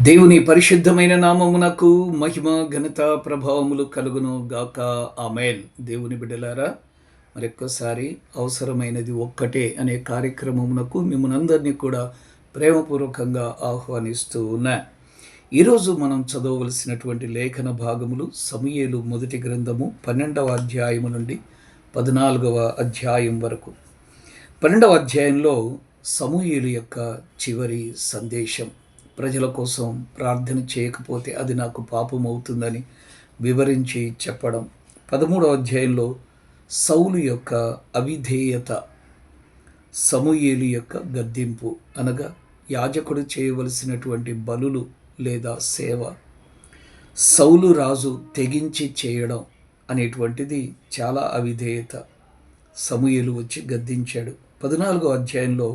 దేవుని పరిశుద్ధమైన నామమునకు మహిమ ఘనత ప్రభావములు కలుగును గాక. ఆమెన్. దేవుని బిడ్డలారా మరొక్కసారి అవసరమైనది ఒక్కటే అనే కార్యక్రమమునకు మిమ్మల్ని అందరినీ కూడా ప్రేమపూర్వకంగా ఆహ్వానిస్తూ ఉన్నా. ఈరోజు మనం చదవవలసినటువంటి లేఖన భాగములు సమయలు మొదటి గ్రంథము పన్నెండవ అధ్యాయము నుండి పద్నాలుగవ అధ్యాయం వరకు. పన్నెండవ అధ్యాయంలో సమూహలు యొక్క చివరి సందేశం. ప్రజల కోసం ప్రార్థన చేయకపోతే అది నాకు పాపం అవుతుందని వివరించి చెప్పడం. పదమూడో అధ్యాయంలో సౌలు యొక్క అవిధేయత సమూయేలు యొక్క గద్దింపు అనగా యాజకుడు చేయవలసినటువంటి బలులు లేదా సేవ సౌలు రాజు తెగించి చేయడం అనేటువంటిది చాలా అవిధేయత. సమూయేలు వచ్చి గద్దించాడు. పద్నాలుగో అధ్యాయంలో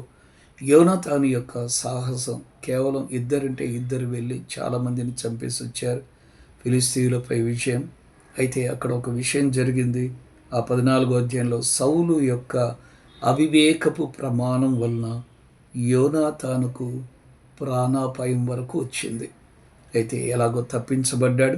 యోనాతాను యొక్క సాహసం కేవలం ఇద్దరంటే ఇద్దరు వెళ్ళి చాలామందిని చంపేసి వచ్చారు. ఫిలిస్తీయులపై విజయం. అయితే అక్కడ ఒక విషయం జరిగింది. ఆ పద్నాలుగో అధ్యాయంలో సౌలు యొక్క అవివేకపు ప్రమాణం వలన యోనాతానుకు ప్రాణాపాయం వరకు వచ్చింది. అయితే ఎలాగో తప్పించబడ్డాడు.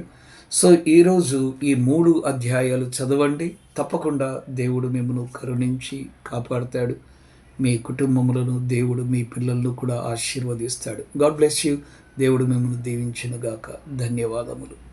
సో ఈరోజు ఈ మూడు అధ్యాయాలు చదవండి. తప్పకుండా దేవుడు మిమ్మల్ని కరుణించి కాపాడతాడు. మీ కుటుంబములను దేవుడు మీ పిల్లలను కూడా ఆశీర్వదిస్తాడు. గాడ్ బ్లెస్ యూ దేవుడు మిమ్మల్ని దీవించినగాక. ధన్యవాదములు.